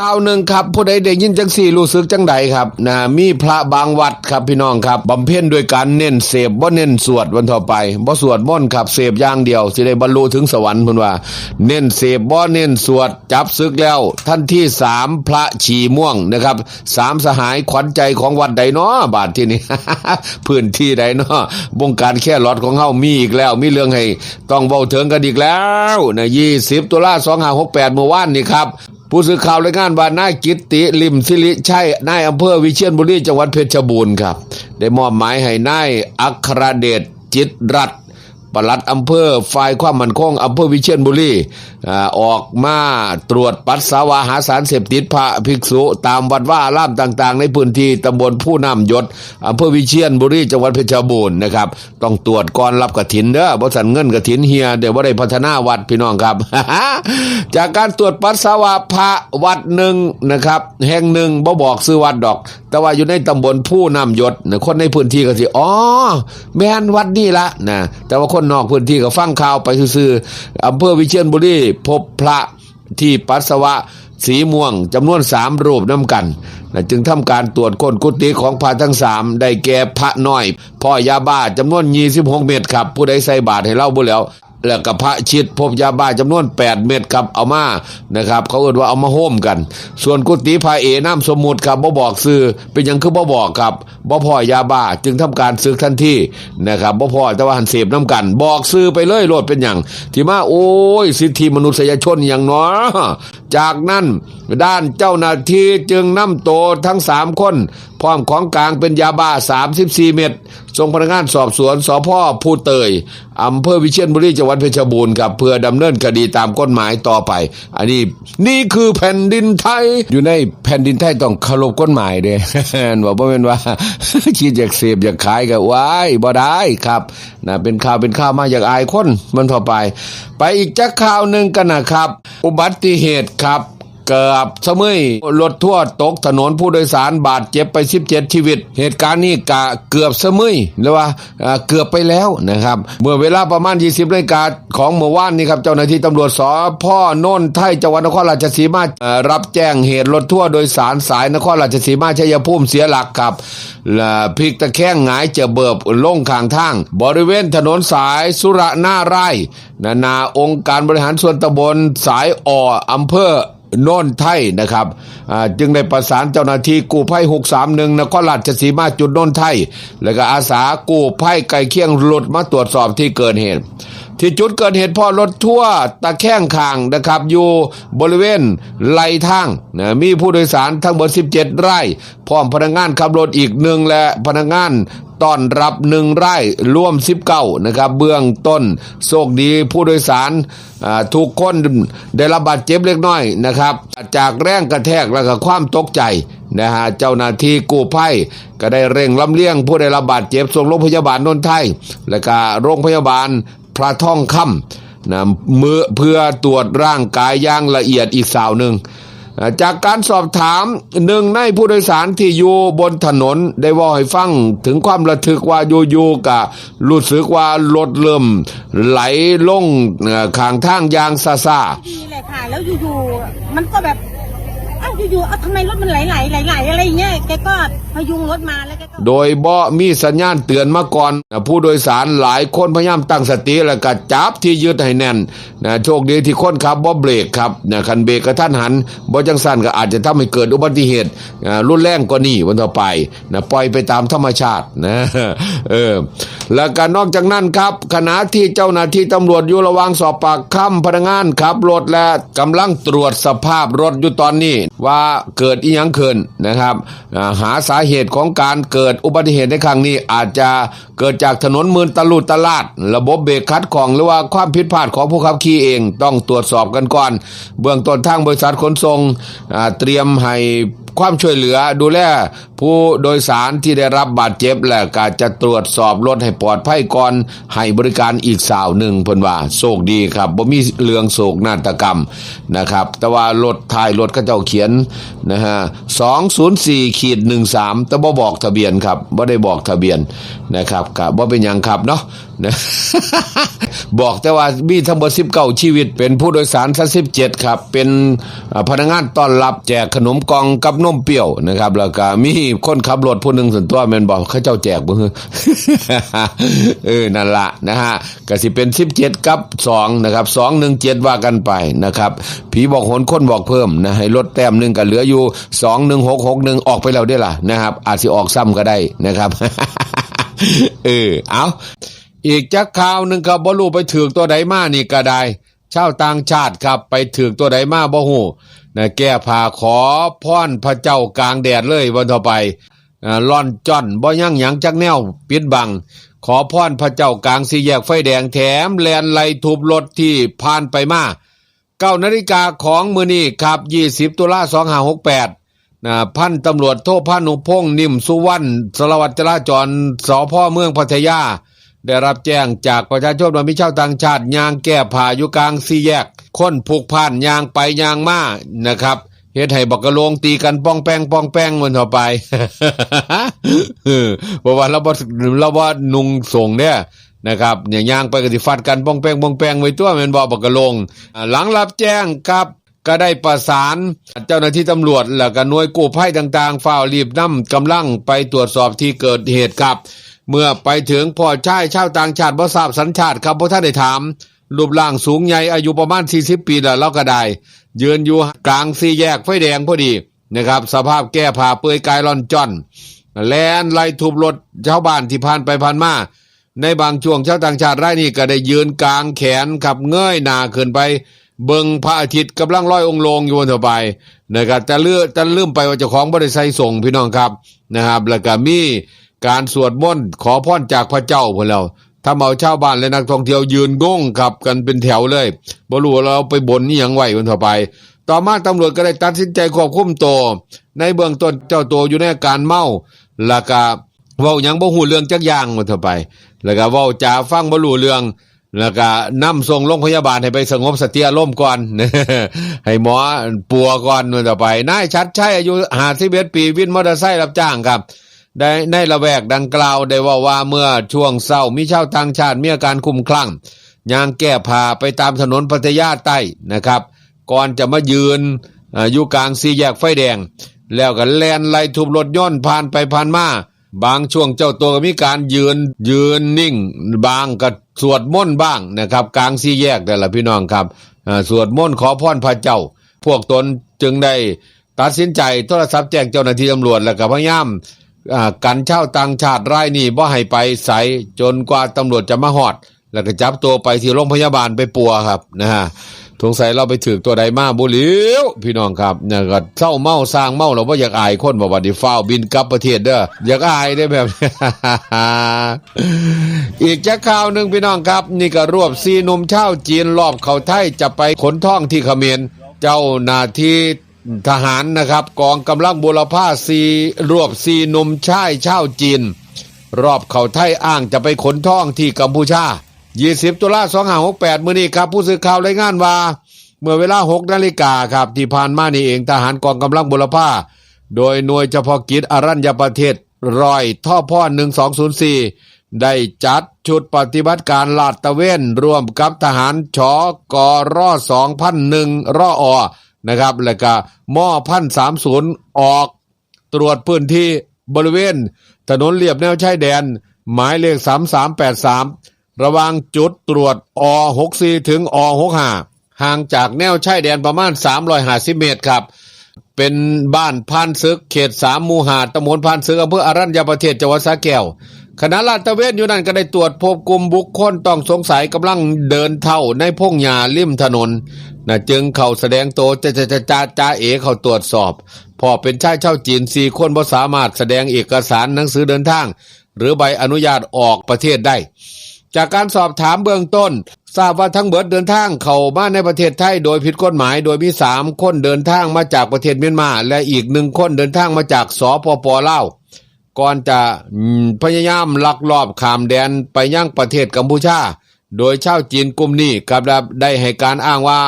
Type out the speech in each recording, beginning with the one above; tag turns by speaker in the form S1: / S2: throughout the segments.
S1: ข่าวหนึ่งครับผู้ใดได้ยินจังสี่รู้สึกจังใดครับนะมีพระบางวัดครับพี่น้องครับบำเพ็ญด้วยการเน้นเสพบ่เน้นสวดวันต่อไปบ่สวดมนต์ครับเสพอย่างเดียวสิได้บรรลุถึงสวรรค์เพิ่นว่า เน้นเสพบ่เน้นสวดจับศึกแล้ว ท่านที่สามพระฉีม่วงนะครับสามสหายขวัญใจของวัดใดเนาะบาทที่นี่พื้นที่ใดเนาะวงการแค่หลอดของเฮามีอีกแล้ว มีเรื่องให้ต้องเว้าถึงกันอีกแล้วนะ20ตุลา2568เมื่อวานนี่ครับ ผู้สื่อข่าวรายงานว่านายกิตติลิมสิริชัยนายอำเภอวิเชียรบุรีจังหวัดเพชรบูรณ์ครับ ได้มอบหมายให้นายอัครเดชจิตรัต ปลัดอำเภอฝ่ายความมั่นคงอำเภอวิเชียรบุรีออกมาตรวจปัสสาวะหาสารเสพติดพระภิกษุ ตามวัดว่าอารามต่างๆ ในพื้นที่ตำบลผู้นำยศอำเภอวิเชียรบุรีจังหวัดเพชรบูรณ์นะครับ ต้องตรวจก่อนรับกฐินเด้อบริษัทเงินกฐินเฮียเดี๋ยวว่าได้พัฒนาวัดพี่น้องครับ จากการตรวจปัสสาวะพระวัดหนึ่งนะครับ แห่งหนึ่งบ่บอกซื้อวัดดอก แต่ว่าอยู่ในตำบลผู้นำยศคนในพื้นที่ก็สิอ๋อแม่นวัดนี่ละนะแต่ว่าคนนอกพื้นที่ก็ฟังข่าวไปซื่อๆอำเภอวิเชียรบุรีพบพระที่ปัสสาวะสีม่วงจำนวนสามรูปน้ำกันนะจึงทำการตรวจค้นกุฏิของพระทั้งสามได้แก่พระน้อย พ่อยาบ้าจำนวน26เม็ดครับ ผู้ใดใส่บาตรให้เล่าบุแล้ว แล้วก็พระชิดพบยาบ้าจำนวน 8 เม็ดครับเอามานะครับ เขาเอ่นว่าเอามาโฮมกัน ส่วนกุฏิพระเอน้ำสมมุติครับบ่บอกซื้อเป็นยังคือบ่บอกครับบ่พ่อยาบ้าจึงทำการซึกทันทีนะครับบ่พ่อแต่ว่าหันเสพน้ำกัน บอกซื้อไปเลยโลดเป็นอย่างที่มาโอ้ยสิทธิมนุษยชนอย่างเนาะจากนั้นด้านเจ้าหน้าที่จึงนำตัวทั้งสามคน พร้อมของกลางเป็นยาบ้า 34 เม็ดส่งพนักงานสอบสวนสพผู้เตยอำเภอวิเชียรบุรีจังหวัดเพชรบูรณ์ครับเพื่อดำเนินคดีตามกฎหมายต่อไป อันนี้นี่คือแผ่นดินไทย อยู่ในแผ่นดินไทยต้องเคารพกฎหมายเด้บอกว่าเป็นว่าคิดอยากเสพอยากขายก็ว้ายบ่ได้ครับนะเป็นข่าวเป็นข่าวมาอยากอายคนมันพอไป ไปอีกจักข่าวหนึ่งกันนะครับ อุบัติเหตุครับ เกือบสมัยรถทั่วตกถนนผู้โดยสารบาดเจ็บไป 17 ชีวิต เหตุการณ์นี้กะเกือบสมัยหรือว่าเกือบไปแล้วนะครับ เมื่อเวลาประมาณ 20นาฬิกาของเมื่อวานนี้ครับเจ้าหน้าที่ตำรวจสพโน่นไทยจังหวัดนครราชสีมารับแจ้งเหตุรถทั่วโดยสารสายนครราชสีมาชัยภูมิเสียหลักครับพลิกตะแคงหงายเจอเบิบลงข้างทาง บริเวณถนนสายสุระหน้าไร่ นานาองค์การบริหารส่วนตำบลสายอ่ออำเภอ โน่นไทยนะครับจึงได้ประสานเจ้าหน้าที่กู้ภัย631นครราชสีมาจุดโน่นไทย แล้วก็อาสากู้ภัยไก่เคียงหลุดมาตรวจสอบที่เกิดเหตุที่จุดเกิดเหตุพ่อรถทั่วตะแคงคางนะครับ อยู่บริเวณไหลทางนะมีผู้โดยสารทั้งหมด17ไร่พร้อมพนักงานขับรถอีกหนึ่งและพนักงานต้อนรับหนึ่งไร่ร่วม19นะครับ เบื้องต้นโชคดีผู้โดยสารอ่าทุกคนได้รับบาดเจ็บเล็กน้อยนะครับ จากแรงกระแทกและก็ความตกใจนะฮะเจ้าหน้าที่กู้ภัยก็ได้เร่งลำเลียง ผู้ได้รับบาดเจ็บส่งโรงพยาบาลนนทไทย และก็โรงพยาบาลพระท่องคำนะมือเพื่อตรวจร่างกายอย่างละเอียดอีกสาวหนึ่ง จากการสอบถามหนึ่งในผู้โดยสารที่อยู่บนถนนได้ว่าให้ฟังถึงความระทึกว่าอยู่ๆกะรู้สึกว่ารถเริ่มไหลลงเอ่อข้างทางยางซาซา
S2: ดีเลยค่ะ แล้วอยู่ๆมันก็แบบ อ้าวอยู่ๆเอาทำไมรถมันไหลๆไหลๆอะไรอย่างเงี้ยแกก็พยุงรถมาแล้วแกก็
S1: โดยบ่มีสัญญาณเตือนมาก่อนนะผู้โดยสารหลายคนพยายามตั้งสติแล้วก็จับที่ยึดให้แน่นนะโชคดีที่คนขับบ่เบรกครับนะคันเบรกกระทันหันบ่จังสั้นก็อาจจะทำให้เกิดอุบัติเหตุอ่ารุนแรงกว่านี้วันต่อไปนะปล่อยไปตามธรรมชาตินะเออแล้วก็นอกจากนั้นครับขณะที่เจ้าหน้าที่ตำรวจอยู่ระหว่างสอบปากคำพนักงานขับรถและกำลังตรวจสภาพรถอยู่ตอนนี้ว่าเกิดอีหยังขึ้นนะครับหาสาเหตุของการเกิดอุบัติเหตุในครั้งนี้อาจจะเกิดจากถนนมืนตะลุตลาด ระบบเบรกคัดของหรือว่าความผิดพลาดของผู้ขับขี่เองต้องตรวจสอบกันก่อน เบื้องต้นทางบริษัทขนส่งเตรียมให้ ความช่วยเหลือดูแลผู้โดยสารที่ได้รับบาดเจ็บและก็จะตรวจสอบรถให้ปลอดภัยก่อนให้บริการอีกสาวหนึ่งเพิ่นว่าโชคดีครับบ่มีเรื่องโศกนาฏกรรมนะครับ แต่ว่ารถท้ายรถเขาเจ้าเขียนนะฮะ204ขีด13แต่บ่บอกทะเบียนครับบ่ได้บอกทะเบียนนะครับก็บ่เป็นหยังครับเนาะนะบอกแต่ว่ามีทั้งหมด19ชีวิต เป็นผู้โดยสารสัก17ครับ เป็นพนักงานต้อนรับแจกขนมกองกับนมเปรี้ยวนะครับ แล้วก็มีคนขับรถผู้หนึ่งส่วนตัวแม่นบอกเขาเจ้าแจกบ่ฮือเออนั่นละนะฮะก็สิเป็น17กับ2นะครับ217ว่ากันไปนะครับ ผีบอกหนคนบอกเพิ่มนะให้ลดแต้มหนึ่งก็เหลืออยู่21661ออกไปแล้วได้ล่ะนะครับ อาจสิออกซ้ำก็ได้นะครับ เออเอาอีกจักข่าวหนึ่งครับบ่รู้ไปถือตัวใดมานี่ก็ได้ชาวต่างชาติครับ ไปถือตัวใดมาบ่ฮู้ นะแก้ผ้าขอพรพระเจ้ากลางแดดเลยวันต่อไปอ่าล่อนจ้อนบ่ยั่งหยังจักแนวปิดบัง ขอพรพระเจ้ากลางสี่แยกไฟแดงแถมแลนไลทุบรถที่ผ่านไปมาเก้านาฬิกาของมือนี้ครับ20ตุลา2568นะพันตำรวจโทษพานุพงษ์นิ่มสุวรรณสารวัตรจราจรสพเมืองพัทยา ได้รับแจ้งจากประชาชนว่ามีชาวต่างชาติยางแก้ผ่าอยู่กลางสี่แยก คนผูกผ่านยางไปยางมานะครับเฮ็ดให้บักกะโลงตีกันป้องแป้งป้องแป้งมันต่อไปเออเพราะว่าเราบ่เราบ่นุงส่งเนี่ยนะครับเนี่ยยางไปก็สิฟัดกันป้องแป้งป้องแป้งไว้ตัวแม่นบ่บักกะโลงหลังรับแจ้งครับก็ได้ประสานเจ้าหน้าที่ตำรวจและก็หน่วยกู้ภัยต่างๆฝ้าวรีบนำกำลังไปตรวจสอบที่เกิดเหตุครับ เมื่อไปถึงพ่อชายชาวต่างชาติบ่ทราบสัญชาติครับเพราะท่านได้ถาม รูปร่างสูงใหญ่อายุประมาณ 40 ปีแล้วเราก็ได้ ยืนอยู่กลางสี่แยกไฟแดงพอดีนะครับ สภาพแก้ผ้าเปื่อยกายร่อนจ้อน แลนไล่ทุบรถชาวบ้านที่ผ่านไปผ่านมาในบางช่วงชาวต่างชาติรายนี้ก็ได้ยืนกลางแขนขับเงยหน้าขึ้นไป เบิงพระอาทิตย์กำลังลอยองค์ลงอยู่บนทั่วไปนะครับแต่เลือแต่ลืมไปว่าเจ้าของบริษัทส่งพี่น้องครับนะครับ แล้วก็มี การสวดมนต์ขอพรจากพระเจ้าพวกเราถ้าเอาชาวบ้านและนักท่องเที่ยวยืนงงขับกันเป็นแถวเลยบรู้ว่าเราไปบนนี่ยังไหวบนทั่วไป ต่อมาตำรวจก็ได้ตัดสินใจควบคุมตัวในเบื้องต้นเจ้าตัวอยู่ในอาการเมาแล้วก็เว้ายังบ่ฮู้เรื่องจักอย่างบนทั่วไป แล้วก็เว้าจาฟังบ่รู้เรื่องแล้วก็นำส่งโรงพยาบาลให้ไปสงบสติอารมณ์ก่อน ให้หมอปัวก่อนมันต่อไปนายชัดชัยอายุ51ปีวินมอเตอร์ไซค์รับจ้างครับ ได้ในละแวกดังกล่าวได้ว่าว่าเมื่อช่วงเศร้ามีชาวต่างชาติมีอาการคุ้มคลั่งยางแก้ผ้าไปตามถนนพัทยาใต้นะครับ ก่อนจะมายืนออยู่กลางสี่แยกไฟแดง แล้วก็แลนไล่ทุบรถยนผ่านไปผ่านมาบางช่วงเจ้าตัวก็มีการยืนยืนนิ่ง บางก็สวดมนต์บ้างนะครับ กลางสี่แยกแต่ละพี่น้องครับสวดมนต์ขอพรพระเจ้า พวกตนจึงได้ตัดสินใจโทรศัพท์แจ้งเจ้าหน้าที่ตำรวจแล้วก็พยายาม กันเช่าต่างชาติรายนี้บ่ให้ไปใสจนกว่าตำรวจจะมาหอด แล้วก็จับตัวไปที่โรงพยาบาลไปปัวครับนะฮะสงสัยเราไปถือตัวใดมาบุหลิวพี่น้องครับเนี่ยก็เศร้าเมาสร้างเมาเราว่าอยากอายคนบอกว่าดิฟ้าวบินกลับประเทศเด้ออยากอายได้แบบ อีกจะข่าวหนึ่งพี่น้องครับ นี่ก็รวบซีนุ่มเช่าจีนรอบเขาไทยจะไปขนท่องที่เขมรเจ้าหน้าที่ ทหารนะครับ กองกำลังบุรพาซีรวบซีหนุ่มชายเช่าวจีน รอบเขาไทยอ้างจะไปขนท่องที่กัมพูชา 20 ตุลา2568 มื้อนี้ครับ ผู้สื่อข่าวรายงานว่า เมื่อเวลา 6 นาฬิกาครับ ที่ผ่านมานี่เองทหารกองกำลังบุรพาโดยหน่วยเฉพาะกิจอรัญญประเทศรอยท่อพ่อ1204 ได้จัดชุดปฏิบัติการลาดตะเวนร่วมกับทหารชอกรอ2001รออ นะครับ แล้วก็มอพันสามศูนย์ออกตรวจพื้นที่บริเวณ ถนนเลียบแนวชายแดน หมายเลข 3383 ระว่างจุดตรวจอ64ถึงอ65ห่างจากแนวชายแดนประมาณ 350 เมตรครับ เป็นบ้านพานซึกเขตสามมูหาตำบลพานซึกอำเภออารัญญประเทศจังหวัดสระแก้ว ขณะลาดตะเวนอยู่นั่นก็ได้ตรวจพบกลุ่มบุคคลต้องสงสัยกำลังเดินเท่าในพงหญ้าริมถนนนะจึงเข้าแสดงตัวจะจะจะจะจ้าเอเข้าตรวจสอบ พอเป็นชายชาวจีนสี่คนบ่สามารถแสดงเอกสารหนังสือเดินทาง หรือใบอนุญาตออกประเทศได้ จากการสอบถามเบื้องต้น ทราบว่าทั้งเบิดเดินทางเข้ามาในประเทศไทยโดยผิดกฎหมาย โดยมีสามคนเดินทางมาจากประเทศเมียนมา และอีกหนึ่งคนเดินทางมาจากสปปลาว ก่อนจะพยายามลักลอบข้ามแดนไปยังประเทศกัมพูชา โดยชาวจีนกลุ่มนี้กับได้ให้การอ้างว่า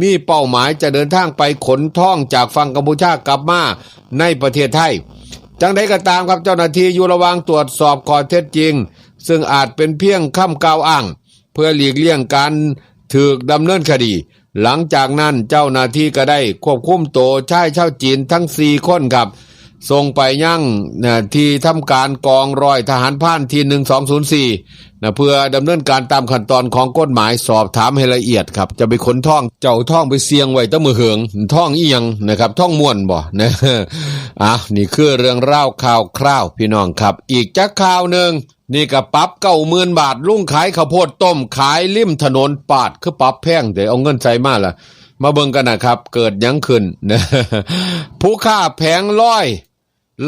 S1: มีเป้าหมายจะเดินทางไปขนท่องจากฝั่งกัมพูชากลับมาในประเทศไทย จังใดก็ตามครับเจ้าหน้าที่อยู่ระหว่างตรวจสอบข้อเท็จจริง ซึ่งอาจเป็นเพียงคำกล่าวอ้าง เพื่อหลีกเลี่ยงการถูกดำเนินคดี หลังจากนั้นเจ้าหน้าที่ก็ได้ควบคุมตัวชายชาวจีนทั้งสี่คนครับ ส่งไปยั่งนะที่ทำการกองร้อยทหารพรานที่1204นะเพื่อดำเนินการตามขั้นตอนของกฎหมายสอบถามให้ละเอียดครับ จะไปขนท่องเจ้าท่องไปเสียงไว้ตั้งมือเหืองท่องเอียงนะครับท่องม่วนบ่นะอะนี่คือเรื่องเล่าข่าวคร่าวพี่น้องครับ อีกจักข่าวหนึ่งนี่ก็ปับเก้าหมื่นบาทลุงขายข้าวโพดต้มขายริมถนนปาดคือปับแพงเดี๋ยวเอาเงินใส่มาล่ะมาเบิ่งกันนะครับ เกิดยังขึ้นนะผู้ค่าแผงร้อย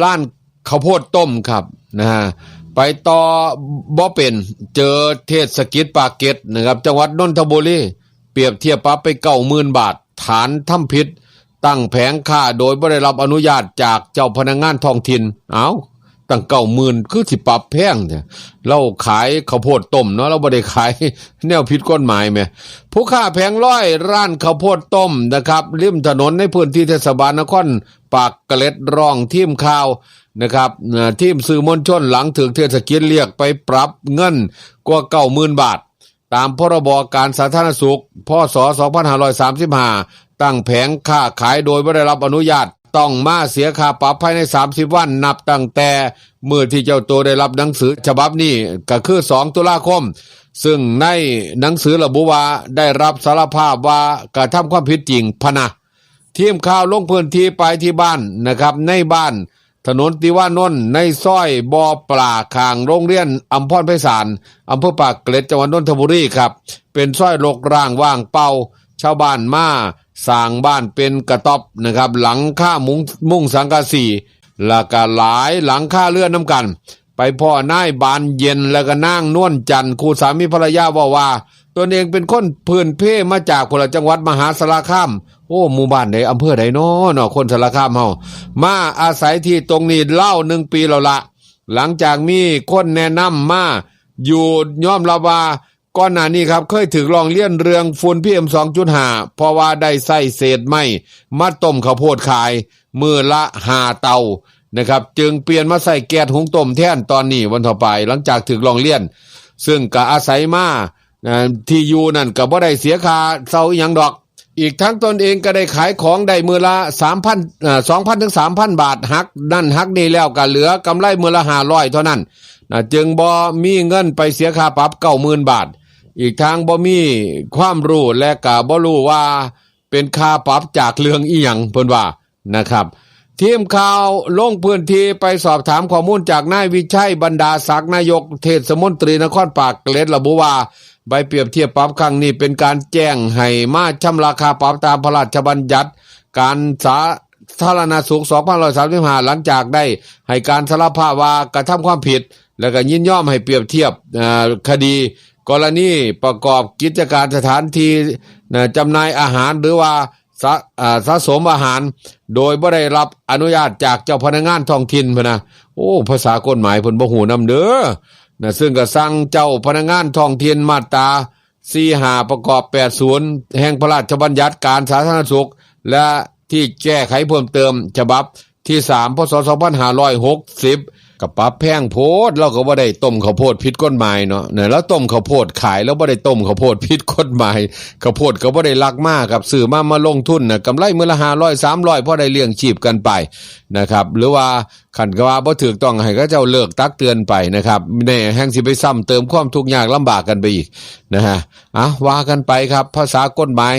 S1: ล้านข้าวโพดต้มครับนะฮะไปต่อบ่เป็นเจอเทศกิจปากเกตนะครับ จังหวัดนนทบุรีเปรียบเทียบปรับไปเก้าหมื่นบาท ฐานทำผิด ตั้งแผงค่าโดยไม่ได้รับอนุญาตจากเจ้าพนักงานท้องถิ่นเอ้า ตั้งเก้าหมื่นคือสิปรับแพงเนี่ยเราขายข้าวโพดต้มเนาะเราไม่ได้ขาย แนวผิดกฎหมายไหมผู้ค้าแผงร้อยร้านข้าวโพดต้มนะครับริมถนนในพื้นที่เทศบาลนครปากเกร็ดร้องทีมข่าวนะครับเอ่อทีมสื่อมวลชนหลังถึงเทศกิจเรียกไปปรับเงินกว่าเก้าหมื่นบาท ตามพรบการสาธารณสุขพศ2535 ตั้งแผงค้าขายโดยไม่ได้รับอนุญาต ต้องมาเสียค่าปรับภายใน 30 วันนับตั้งแต่เมื่อที่เจ้าตัวได้รับหนังสือฉบับนี้ก็คือ 2 ตุลาคม ซึ่งในหนังสือระบุว่าได้รับสารภาพว่ากระทำความผิดจริงพนะทีมข่าวลงพื้นที่ไปที่บ้านนะครับในบ้านถนนติวานนท์ในซอยบอปลาคางโรงเรียนอัมพรไพศาลอำเภอปากเกร็ดจังหวัดนนทบุรีครับ เป็นซอยรกร่างว่างเป่า ชาวบ้านมาสร้างบ้านเป็นกระต๊อบนะครับ หลังค่ามุงมุ่งสังกะสีแล้วก็หลายหลังค่าเลื่อนน้ำกัน ไปพ่อนายบานเย็นแล้วก็นางนวลจันทร์ครูสามีภรรยาว่าว่าตัวเองเป็นคนพื้นเพมาจากพลจังหวัดมหาสารคามโอ้หมู่บ้านไหนอำเภอไหนเนาะเนาะคนสารคามเฮามาอาศัยที่ตรงนี้เล่าหนึ่งปีแล้วละหลังจากมีคนแนะนำมาอยู่ย่อมรับว่า ก่อนหน้านี้ครับเคยถึงลองเลี่ยนเรื่องฝุ่นพีเอ็มสองจุดห้าเพราะว่าได้ใส่เศษไม้มาต้มข้าวโพดขาย มือละหาเตานะครับจึงเปลี่ยนมาใส่แก๊สหุงต้มแทนตอนนี้วันต่อไปหลังจากถึงลองเลี่ยน ซึ่งก็อาศัยมาที่อยู่นั่นก็บ่ได้เสียค่าเซาอหยังดอก อีกทั้งตนเองก็ได้ขายของได้มือละสามพันสองพันถึงสามพันบาทหักนั่นหักนี่แล้วก็เหลือกำไรมือละห้าร้อยเท่านั้นนะจึงบ่มีเงินไปเสียค่าปรับเก้าหมื่นบาท อีกทางบ่มีความรู้และก็บ่รู้ว่าเป็นค่าปรับจากเรื่องอีหยังเพิ่นว่านะครับ ทีมข่าวลงพื้นที่ไปสอบถามข้อมูลจากนายวิชัยบรรดาศักดิ์นายกเทศมนตรีนครปากเกร็ดระบุว่าใบเปรียบเทียบปรับครั้งนี้เป็นการแจ้งให้มาชำราคาปรับตามพระราชบัญญัติ การสาธารณสุข2535 หลังจากได้ ให้การสารภาพว่ากระทำความผิด แล้วก็ยินยอมให้เปรียบเทียบคดี กรณีประกอบกิจการสถานที่จำหน่ายอาหารหรือว่าสะสะสมอาหาร โดยบ่ได้รับอนุญาตจากเจ้าพนักงานท้องถิ่นพนะโอ้ภาษากฎหมายเพิ่นบ่ฮู้นำเด้อนะซึ่งก็สั่งเจ้าพนักงานท้องถิ่นมาตรา45ประกอบ 80 แห่งพระราชบัญญัติการสาธารณสุข และที่แก้ไขเพิ่มเติมฉบับที่ 3 พศ 2560 กับปรับแพงโพดเราก็บ่ได้ต้มข้าวโพดผิดกฎหมายเนาะเนี่ยแล้วต้มข้าวโพดขายแล้วบ่ได้ต้มข้าวโพดผิดกฎหมายข้าวโพดก็บ่ได้ลักมากกับซื้อมามาลงทุนนะกำไรมื้อละ500 300พอได้เลี้ยงชีพกันไปนะครับ หรือว่าขันก็ว่าบ่ถูกต้องให้เขาเจ้าเลิกตักเตือนไปนะครับแน่แห่งสิไปซ้ำเติมความทุกข์ยากลำบากกันไปอีกนะฮะอะว่ากันไปครับ ภาษากฎหมาย